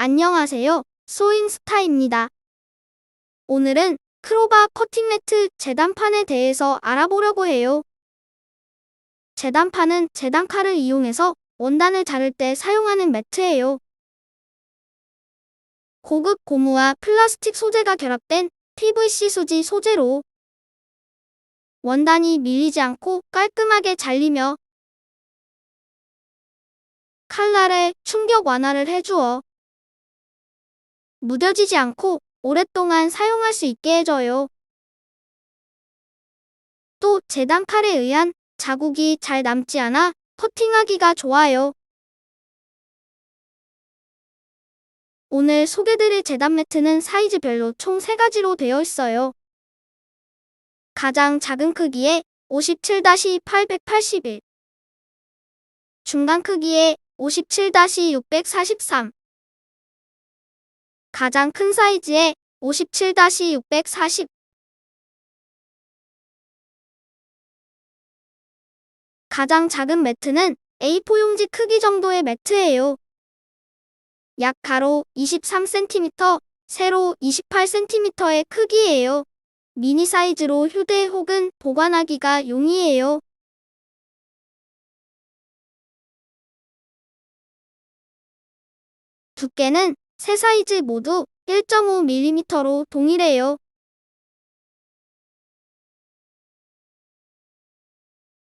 안녕하세요. 소잉스타입니다. 오늘은 크로바 커팅 매트 재단판에 대해서 알아보려고 해요. 재단판은 재단칼을 이용해서 원단을 자를 때 사용하는 매트예요. 고급 고무와 플라스틱 소재가 결합된 PVC 수지 소재로 원단이 밀리지 않고 깔끔하게 잘리며 칼날에 충격 완화를 해주어 무뎌지지 않고 오랫동안 사용할 수 있게 해줘요. 또 재단 칼에 의한 자국이 잘 남지 않아 커팅하기가 좋아요. 오늘 소개드릴 재단 매트는 사이즈별로 총 3가지로 되어 있어요. 가장 작은 크기의 57-881 중간 크기의 57-643 가장 큰 사이즈의 57-640 가장 작은 매트는 A4 용지 크기 정도의 매트예요. 약 가로 23cm, 세로 28cm의 크기예요. 미니 사이즈로 휴대 혹은 보관하기가 용이해요. 두께는 세 사이즈 모두 1.5mm로 동일해요.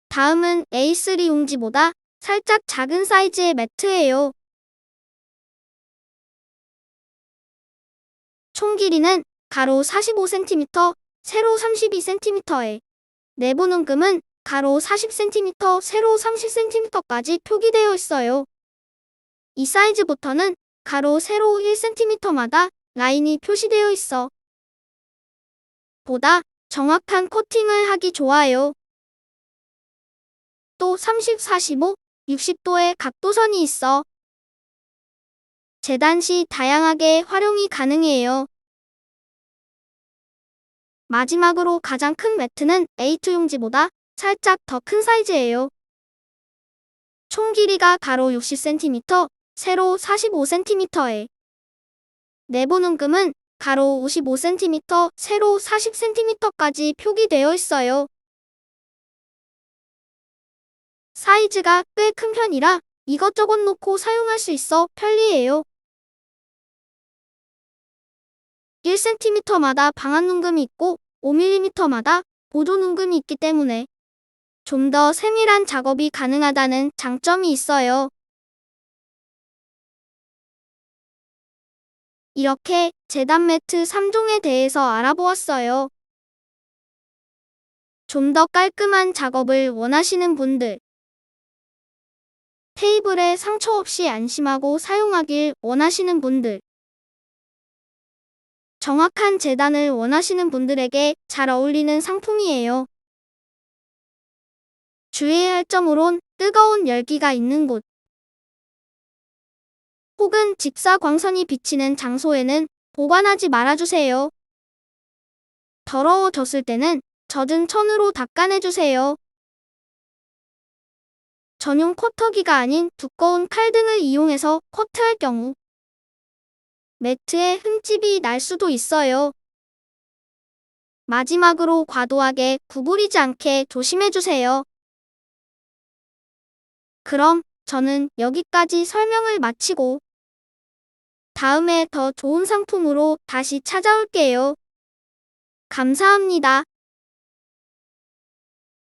다음은 A3 용지보다 살짝 작은 사이즈의 매트예요. 총 길이는 가로 45cm, 세로 32cm에 내부 눈금은 가로 40cm, 세로 30cm까지 표기되어 있어요. 이 사이즈부터는 가로 세로 1cm마다 라인이 표시되어 있어 보다 정확한 코팅을 하기 좋아요. 또 30, 45, 60도의 각도선이 있어 재단 시 다양하게 활용이 가능해요. 마지막으로 가장 큰 매트는 A2 용지보다 살짝 더 큰 사이즈예요. 총 길이가 가로 60cm, 세로 45cm에 내부 눈금은 가로 55cm, 세로 40cm까지 표기되어 있어요. 사이즈가 꽤 큰 편이라 이것저것 놓고 사용할 수 있어 편리해요. 1cm마다 방한 눈금이 있고 5mm마다 보조 눈금이 있기 때문에 좀 더 세밀한 작업이 가능하다는 장점이 있어요. 이렇게 재단 매트 3종에 대해서 알아보았어요. 좀 더 깔끔한 작업을 원하시는 분들, 테이블에 상처 없이 안심하고 사용하길 원하시는 분들, 정확한 재단을 원하시는 분들에게 잘 어울리는 상품이에요. 주의해야 할 점으론 뜨거운 열기가 있는 곳, 혹은 직사 광선이 비치는 장소에는 보관하지 말아주세요. 더러워졌을 때는 젖은 천으로 닦아내주세요. 전용 커터기가 아닌 두꺼운 칼 등을 이용해서 커트할 경우 매트에 흠집이 날 수도 있어요. 마지막으로 과도하게 구부리지 않게 조심해주세요. 그럼 저는 여기까지 설명을 마치고 다음에 더 좋은 상품으로 다시 찾아올게요. 감사합니다.